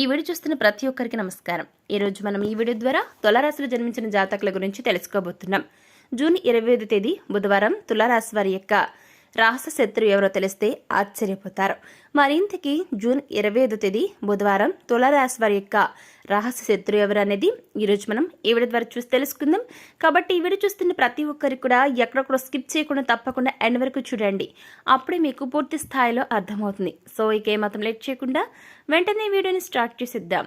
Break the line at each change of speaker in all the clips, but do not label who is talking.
ఈ వీడియో చూస్తున్న ప్రతి ఒక్కరికి నమస్కారం. ఈరోజు మనం ఈ వీడియో ద్వారా తులారాశిలో జన్మించిన జాతకుల గురించి తెలుసుకోబోతున్నాం. జూన్ ఇరవై తేదీ బుధవారం తులారాశి వారి యొక్క రాష్ట్ర శత్రువు ఎవరో తెలిస్తే ఆశ్చర్యపోతారు. మరింతకి జూన్ ఇరవై ఐదు తేదీ బుధవారం తులారాశి వారి యొక్క రహస్య శత్రువు ఎవరు అనేది ఈరోజు మనం ఈ వీడియో ద్వారా చూసి తెలుసుకుందాం. కాబట్టి ఈ వీడియో చూస్తున్న ప్రతి ఒక్కరికి కూడా ఎక్కడొక్కడ స్కిప్ చేయకుండా తప్పకుండా ఎండ్ వరకు చూడండి. అప్పుడే మీకు పూర్తి స్థాయిలో అర్థమవుతుంది. సో ఇక ఏమాత్రం లేట్ చేయకుండా వెంటనే వీడియోని స్టార్ట్ చేసిద్దాం.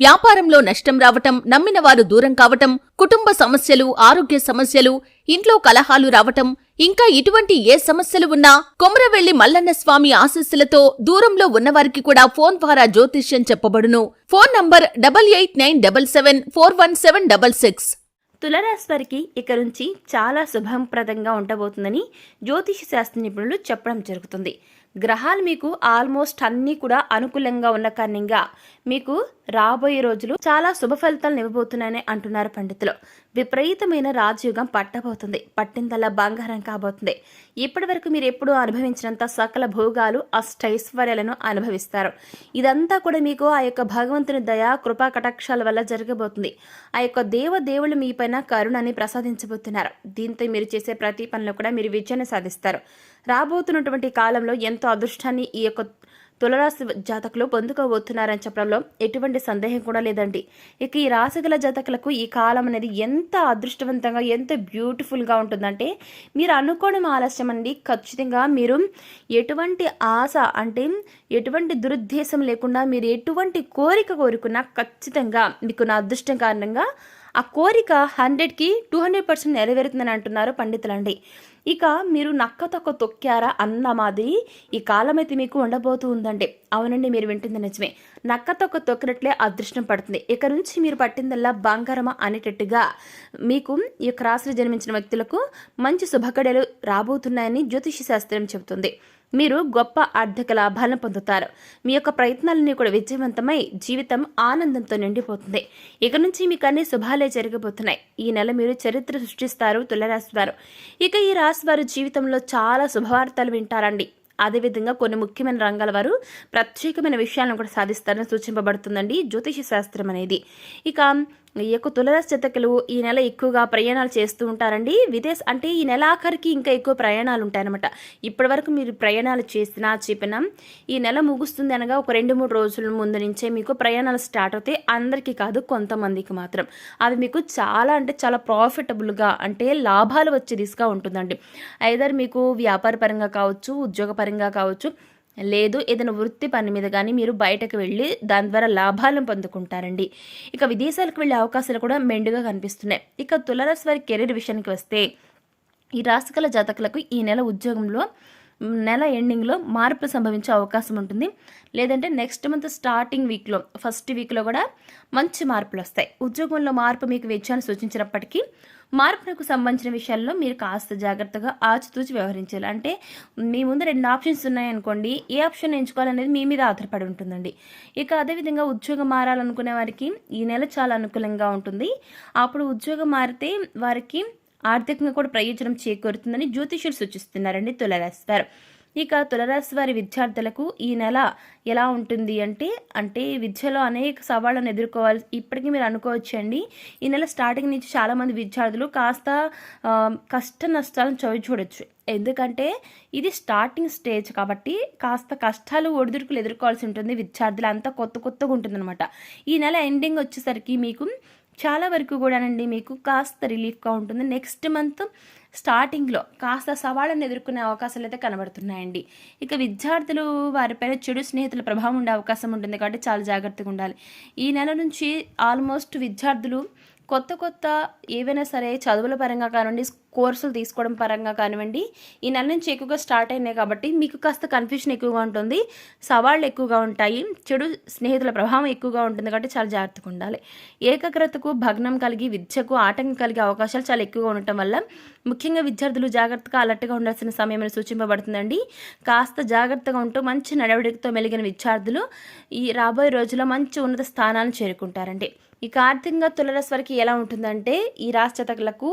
వ్యాపారంలో నష్టం రావటం నమ్మిన వారు దూరం కావటం కుటుంబ సమస్యలు ఆరోగ్య సమస్యలు ఇంట్లో కలహాలు రావటం ఇంకా ఇటువంటి ఏ సమస్యలు ఉన్నా కొమరవెల్లి మల్లన్న స్వామి ఆశస్సులతో దూరంలో ఉన్నవారికి కూడా ఫోన్ ద్వారా జ్యోతిష్యం చెప్పబడును. Phone number double eight nine double seven four one seven double six.
తులరాశి వారికి ఇక నుంచి చాలా శుభప్రదంగా ఉండబోతుందని జ్యోతిష శాస్త్ర నిపుణులు చెప్పడం జరుగుతుంది. గ్రహాలు మీకు ఆల్మోస్ట్ అన్నీ కూడా అనుకూలంగా ఉన్న కారణంగా మీకు రాబోయే రోజులు చాలా శుభ ఫలితాలను ఇవ్వబోతున్నాయని అంటున్నారు పండితులు. విపరీతమైన రాజయుగం పట్టబోతుంది. పట్టిందల్లా బంగారం కాబోతుంది. ఇప్పటి వరకు మీరు ఎప్పుడూ అనుభవించినంత సకల భోగాలు అష్టైశ్వర్యాలను అనుభవిస్తారు. ఇదంతా కూడా మీకు ఆ యొక్క భగవంతుని దయా కృపా కటాక్షాల వల్ల జరగబోతుంది. ఆ యొక్క దేవ మీపైన కరుణని ప్రసాదించబోతున్నారు. దీంతో మీరు చేసే ప్రతి పనిలో కూడా మీరు విజయాన్ని సాధిస్తారు. రాబోతున్నటువంటి కాలంలో ఎంతో అదృష్టాన్ని ఈ యొక్క తులరాశి జాతకులు పొందుకోబోతున్నారని చెప్పడంలో ఎటువంటి సందేహం కూడా లేదండి. ఇక ఈ రాశి గల జాతకులకు ఈ కాలం అనేది ఎంత అదృష్టవంతంగా ఎంత బ్యూటిఫుల్గా ఉంటుందంటే మీరు అనుకోవడం ఆలస్యం అండి. ఖచ్చితంగా మీరు ఎటువంటి ఆశ అంటే ఎటువంటి దురుద్దేశం లేకుండా మీరు ఎటువంటి కోరిక కోరుకున్నా ఖచ్చితంగా మీకు నా అదృష్టం కారణంగా ఆ కోరిక హండ్రెడ్కి టూ హండ్రెడ్ పర్సెంట్ నెరవేరుతుందని అంటున్నారు పండితులండి. ఇక మీరు నక్క తొక్క తొక్కారా అన్న మాదిరి ఈ కాలం అయితే మీకు ఉండబోతూ ఉందండి అవునండి మీరు వింటుంది నిజమే. నక్క తొక్క తొక్కినట్లే అదృష్టం పడుతుంది. ఇక నుంచి మీరు పట్టిందల్లా బంగారమా అనేటట్టుగా మీకు ఈ యొక్క రాశిలో జన్మించిన వ్యక్తులకు మంచి శుభకడలు రాబోతున్నాయని జ్యోతిష శాస్త్రం చెబుతుంది. మీరు గొప్ప ఆర్థిక లాభాలను పొందుతారు. మీ యొక్క ప్రయత్నాలన్నీ కూడా విజయవంతమై జీవితం ఆనందంతో నిండిపోతుంది. ఇక నుంచి మీకు అన్ని శుభాలే జరగబోతున్నాయి. ఈ నెల మీరు చరిత్ర సృష్టిస్తారు తులరాశి వారు ఇక ఈ రాశి వారు జీవితంలో చాలా శుభవార్తలు వింటారండి. అదేవిధంగా కొన్ని ముఖ్యమైన రంగాల వారు ప్రత్యేకమైన విషయాలను కూడా సాధిస్తారని సూచింపబడుతుందండి జ్యోతిష శాస్త్రం అనేది. ఇక ఈ యొక్క తులరాశి జాతకులు ఈ నెల ఎక్కువగా ప్రయాణాలు చేస్తూ ఉంటారండి. విదేశ అంటే ఈ నెల ఆఖరికి ఇంకా ఎక్కువ ప్రయాణాలు ఉంటాయన్నమాట. ఇప్పటి వరకు మీరు ప్రయాణాలు చేసినా చెప్పినా ఈ నెల ముగుస్తుంది అనగా ఒక రెండు మూడు రోజుల ముందు నుంచే మీకు ప్రయాణాలు స్టార్ట్ అవుతాయి. అందరికీ కాదు కొంతమందికి మాత్రం. అవి మీకు చాలా అంటే చాలా ప్రాఫిటబుల్గా అంటే లాభాలు వచ్చే దిశగా ఉంటుందండి. ఐదర్ మీకు వ్యాపార పరంగా కావచ్చు ఉద్యోగపరంగా కావచ్చు లేదు ఏదైనా వృత్తి పని మీద కానీ మీరు బయటకు వెళ్ళి దాని ద్వారా లాభాలను పొందుకుంటారండి. ఇక విదేశాలకు వెళ్ళే అవకాశాలు కూడా మెండుగా కనిపిస్తున్నాయి. ఇక తులరాశి వారి కెరీర్ విషయానికి వస్తే ఈ రాశికల జాతకులకు ఈ నెల ఉద్యోగంలో నెల ఎండింగ్లో మార్పులు సంభవించే అవకాశం ఉంటుంది. లేదంటే నెక్స్ట్ మంత్ స్టార్టింగ్ వీక్లో ఫస్ట్ వీక్లో కూడా మంచి మార్పులు వస్తాయి. ఉద్యోగంలో మార్పు మీకు విజయాన్ని సూచించినప్పటికీ మార్పులకు సంబంధించిన విషయాల్లో మీరు కాస్త జాగ్రత్తగా ఆచితూచి వ్యవహరించాలి. అంటే మీ ముందు రెండు ఆప్షన్స్ ఉన్నాయనుకోండి ఏ ఆప్షన్ ఎంచుకోవాలనేది మీ మీద ఆధారపడి ఉంటుందండి. ఇక అదేవిధంగా ఉద్యోగం మారాలనుకునే వారికి ఈ నెల చాలా అనుకూలంగా ఉంటుంది. అప్పుడు ఉద్యోగం మారితే వారికి ఆర్థికంగా కూడా ప్రయోజనం చేకూరుతుందని జ్యోతిష్యులు సూచిస్తున్నారండి తులరాశి వారు. ఇక తులరాశి వారి విద్యార్థులకు ఈ నెల ఎలా ఉంటుంది అంటే అంటే విద్యలో అనేక సవాళ్ళను ఎదుర్కోవాలి ఇప్పటికీ మీరు అనుకోవచ్చండి ఈ నెల స్టార్టింగ్ నుంచి చాలామంది విద్యార్థులు కాస్త కష్ట నష్టాలను చవి చూడొచ్చు. ఎందుకంటే ఇది స్టార్టింగ్ స్టేజ్ కాబట్టి కాస్త కష్టాలు ఒడిదుడుకులు ఎదుర్కోవాల్సి ఉంటుంది. విద్యార్థులు అంతా కొత్త కొత్తగా ఉంటుందన్నమాట. ఈ నెల ఎండింగ్ వచ్చేసరికి మీకు చాలా వరకు కూడానండి మీకు కాస్త రిలీఫ్గా ఉంటుంది. నెక్స్ట్ మంత్ స్టార్టింగ్లో కాస్త సవాళ్ళను ఎదుర్కొనే అవకాశాలు అయితే కనబడుతున్నాయండి. ఇక విద్యార్థులు వారిపైన చెడు స్నేహితుల ప్రభావం ఉండే అవకాశం ఉంటుంది కాబట్టి చాలా జాగ్రత్తగా ఉండాలి. ఈ నెల నుంచి ఆల్మోస్ట్ విద్యార్థులు కొత్త కొత్త ఏవైనా సరే చదువుల పరంగా కానివ్వండి కోర్సులు తీసుకోవడం పరంగా కానివ్వండి ఈ నెల నుంచి ఎక్కువగా స్టార్ట్ అయినాయి కాబట్టి మీకు కాస్త కన్ఫ్యూషన్ ఎక్కువగా ఉంటుంది సవాళ్ళు ఎక్కువగా ఉంటాయి చెడు స్నేహితుల ప్రభావం ఎక్కువగా ఉంటుంది కాబట్టి చాలా జాగ్రత్తగా ఉండాలి. ఏకాగ్రతకు భగ్నం కలిగి విద్యకు ఆటంకం కలిగే అవకాశాలు చాలా ఎక్కువగా ఉండటం వల్ల ముఖ్యంగా విద్యార్థులు జాగ్రత్తగా అలర్ట్గా ఉండాల్సిన సమయం సూచింపబడుతుందండి. కాస్త జాగ్రత్తగా ఉంటూ మంచి నడవడికతో మెలిగిన విద్యార్థులు ఈ రాబోయే రోజుల్లో మంచి ఉన్నత స్థానాలను చేరుకుంటారండి. ఇక ఆర్థికంగా తులరాశి వారికి ఎలా ఉంటుందంటే ఈ రాశి జాతకులకు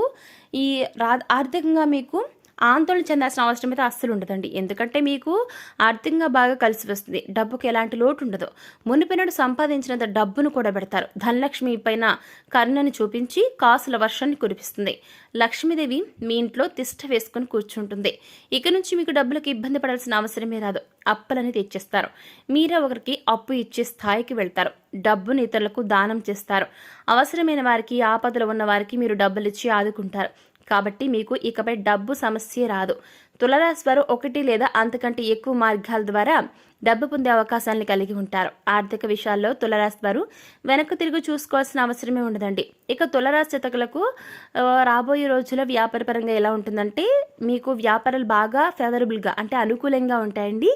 ఈ రా ఆర్థికంగా మీకు ఆందోళన చెందాల్సిన అవసరం అయితే అస్సలు ఉండదండి. ఎందుకంటే మీకు ఆర్థికంగా బాగా కలిసి వస్తుంది. డబ్బుకి ఎలాంటి లోటు ఉండదు. మునిపినడు సంపాదించినంత డబ్బును కూడా పెడతారు. ధనలక్ష్మి పైన కరుణని చూపించి కాసుల వర్షాన్ని కురిపిస్తుంది. లక్ష్మీదేవి మీ ఇంట్లో తిష్ట వేసుకొని కూర్చుంటుంది. ఇక నుంచి మీకు డబ్బులకు ఇబ్బంది పడాల్సిన అవసరమే రాదు. అప్పులని తెచ్చేస్తారు. మీరే ఒకరికి అప్పు ఇచ్చే స్థాయికి వెళ్తారు. డబ్బును ఇతరులకు దానం చేస్తారు. అవసరమైన వారికి ఆపదలో ఉన్న వారికి మీరు డబ్బులు ఇచ్చి ఆదుకుంటారు. కాబట్టి మీకు ఇకపై డబ్బు సమస్య రాదు. తులరాశి వారు ఒకటి లేదా అంతకంటే ఎక్కువ మార్గాల ద్వారా డబ్బు పొందే అవకాశాలను కలిగి ఉంటారు. ఆర్థిక విషయాల్లో తులరాశి వారు వెనక్కి తిరిగి చూసుకోవాల్సిన అవసరమే ఉండదండి. ఇక తులరాశి శతకులకు రాబోయే రోజుల్లో వ్యాపారపరంగా ఎలా ఉంటుందంటే మీకు వ్యాపారాలు బాగా ఫేవరబుల్గా అంటే అనుకూలంగా ఉంటాయండి.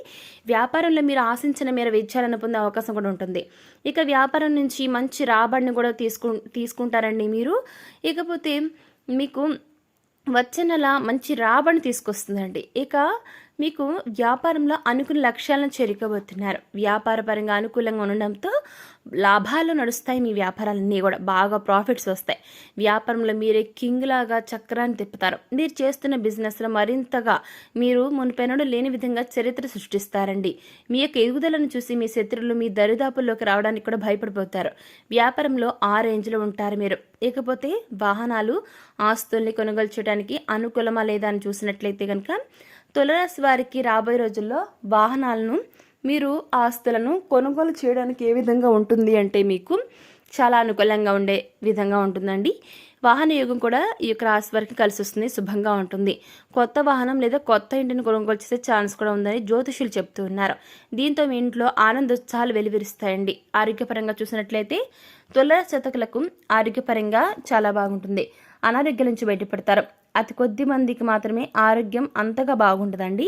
వ్యాపారంలో మీరు ఆశించిన మేర విజయాలను పొందే అవకాశం కూడా ఉంటుంది. ఇక వ్యాపారం నుంచి మంచి రాబడిని కూడా తీసుకు తీసుకుంటారండి మీరు. ఇకపోతే మీకు వచ్చే నెల మంచి రాబడిని తీసుకొస్తుందండి. ఇక మీకు వ్యాపారంలో అనుకున్న లక్ష్యాలను చేరుకోబోతున్నారు. వ్యాపార పరంగా అనుకూలంగా ఉండడంతో లాభాలు నడుస్తాయి మీ వ్యాపారాలన్నీ కూడా. బాగా ప్రాఫిట్స్ వస్తాయి. వ్యాపారంలో మీరే కింగ్ లాగా చక్రాన్ని తిప్పుతారు. మీరు చేస్తున్న బిజినెస్లో మరింతగా మీరు మునిపెనడు లేని విధంగా చరిత్ర సృష్టిస్తారండి. మీ యొక్క ఎదుగుదలను చూసి మీ శత్రువులు మీ దరిదాపుల్లోకి రావడానికి కూడా భయపడిపోతారు. వ్యాపారంలో ఆ రేంజ్లో ఉంటారు మీరు. ఇకపోతే వాహనాలు ఆస్తుల్ని కొనుగోలు చేయడానికి అనుకూలమా లేదా అని చూసినట్లయితే కనుక తులరాశి వారికి రాబోయే రోజుల్లో వాహనాలను మీరు ఆస్తులను కొనుగోలు చేయడానికి ఏ విధంగా ఉంటుంది అంటే మీకు చాలా అనుకూలంగా ఉండే విధంగా ఉంటుందండి. వాహన యోగం కూడా ఈ యొక్క రాశి వారికి కలిసి వస్తుంది శుభంగా ఉంటుంది. కొత్త వాహనం లేదా కొత్త ఇంటిని కొనుగోలు చేసే ఛాన్స్ కూడా ఉందని జ్యోతిషులు చెప్తూ ఉన్నారు. దీంతో మీ ఇంట్లో ఆనందోత్సాహాలు వెలువరిస్తాయండి. ఆరోగ్యపరంగా చూసినట్లయితే తులరాశి శతకులకు ఆరోగ్యపరంగా చాలా బాగుంటుంది. అనారోగ్యం నుంచి బయటపడతారు. అతి కొద్ది మందికి మాత్రమే ఆరోగ్యం అంతగా బాగుంటుందండి.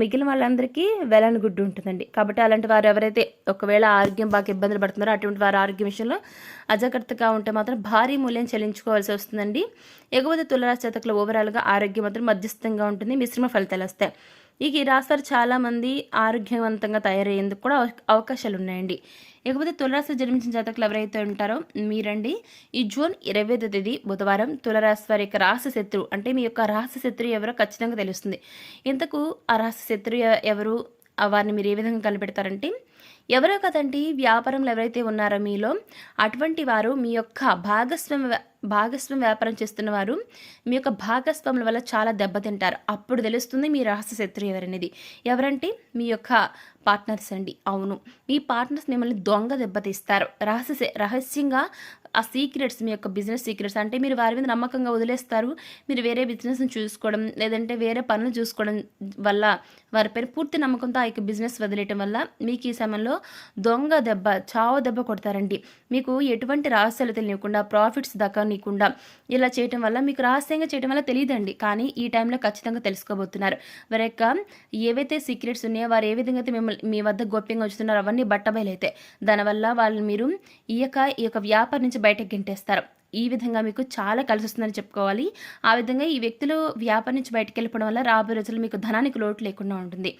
మిగిలిన వాళ్ళందరికీ వెలని గుడ్డు ఉంటుందండి. కాబట్టి అలాంటి వారు ఎవరైతే ఒకవేళ ఆరోగ్యం బాగా ఇబ్బందులు పడుతున్నారో అటువంటి వారు ఆరోగ్య విషయంలో అజాగ్రత్తగా ఉంటే మాత్రం భారీ మూల్యం చెల్లించుకోవాల్సి వస్తుందండి. ఎగువది తులరాశి జాతకులు ఓవరాల్గా ఆరోగ్యం మాత్రం మధ్యస్థంగా ఉంటుంది. మిశ్రమ ఫలితాలు వస్తాయి. ఇక ఈ రాశి చాలామంది ఆరోగ్యవంతంగా తయారయ్యేందుకు కూడా అవకాశాలు ఉన్నాయండి ఇకపోతే తులరాశి జన్మించిన జాతకులు ఎవరైతే ఉంటారో మీరండి ఈ జూన్ ఇరవై ఐదో తేదీ బుధవారం తులరాశి వారి యొక్క రాశి శత్రు అంటే మీ యొక్క రాశి శత్రు ఎవరో ఖచ్చితంగా తెలుస్తుంది. ఇంతకు ఆ రాశి శత్రు ఎవరు? ఆ వారిని మీరు ఏ విధంగా కనిపెడతారంటే ఎవరో కదండి వ్యాపారంలో ఎవరైతే ఉన్నారో మీలో అటువంటి వారు మీ యొక్క భాగస్వామ్య భాగస్వామ్య వ్యాపారం చేస్తున్న వారు మీ యొక్క భాగస్వాముల వల్ల చాలా దెబ్బతింటారు. అప్పుడు తెలుస్తుంది మీ రహస్య శత్రువు ఎవరనేది. ఎవరంటే మీ యొక్క పార్ట్నర్స్ అండి. అవును. మీ పార్ట్నర్స్ మిమ్మల్ని దొంగ దెబ్బతీస్తారు. రహస్య రహస్యంగా ఆ సీక్రెట్స్ మీ యొక్క బిజినెస్ సీక్రెట్స్ అంటే మీరు వారి మీద నమ్మకంగా వదిలేస్తారు. మీరు వేరే బిజినెస్ని చూసుకోవడం లేదంటే వేరే పనులు చూసుకోవడం వల్ల వారిపైన పూర్తి నమ్మకంతో ఆ యొక్క బిజినెస్ వదిలేయటం వల్ల మీకు ఈ సమయంలో దొంగ దెబ్బ చావు దెబ్బ కొడతారండి. మీకు ఎటువంటి రహస్యాలు తెలియకుండా ప్రాఫిట్స్ దక్కనీయకుండా ఇలా చేయటం వల్ల మీకు రహస్యంగా చేయటం వల్ల తెలియదండి. కానీ ఈ టైంలో ఖచ్చితంగా తెలుసుకోబోతున్నారు. వారి యొక్క ఏవైతే సీక్రెట్స్ ఉన్నాయో వారు ఏ విధంగా అయితే మిమ్మల్ని మీ వద్ద గోప్యంగా ఉంచుతున్నారో అవన్నీ బట్టబయలైతే. దానివల్ల వాళ్ళు మీరు ఈ యొక్క ఈ యొక్క వ్యాపారం నుంచి బయటకు గెంటేస్తారు. ఈ విధంగా మీకు చాలా కలిసి వస్తుందని చెప్పుకోవాలి. ఆ విధంగా ఈ వ్యక్తులు వ్యాపారం నుంచి బయటకు వెళ్ళిపోవడం వల్ల రాబోయే రోజులు మీకు ధనానికి లోటు లేకుండా ఉంటుంది.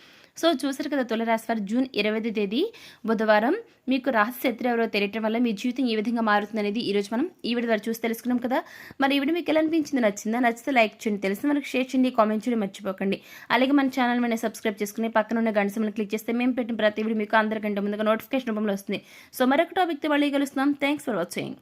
సో చూసారు కదా తులరాశి వారు జూన్ ఇరవై తేదీ బుధవారం. మీకు రాశి శత్రు ఎవరో తెలియటం వల్ల మీ జీవితం ఈ విధంగా మారుతుంది అనేది ఈరోజు మనం ఈ వీడియో ద్వారా చూసి తెలుసుకున్నాం కదా. మరి ఈ వీడియో మీకు ఎలా అనిపించింది? నచ్చిందా? నచ్చితే లైక్ చేయండి తెలిసిన మనకు షేర్ చేయండి కామెంట్ చేయండి మర్చిపోకండి. అలాగే మన ఛానల్ మీద సబ్స్క్రైబ్ చేసుకుని పక్కన ఉన్న గంట సమయం క్లిక్ చేస్తే మేము పెట్టిన ప్రతి వీడియో మీకు అందరికంటే ముందుగా నోటిఫికేషన్ రూపంలో వస్తుంది. సో మరొక టాపిక్తో మళ్ళీ కలుస్తున్నాం. Thanks for watching.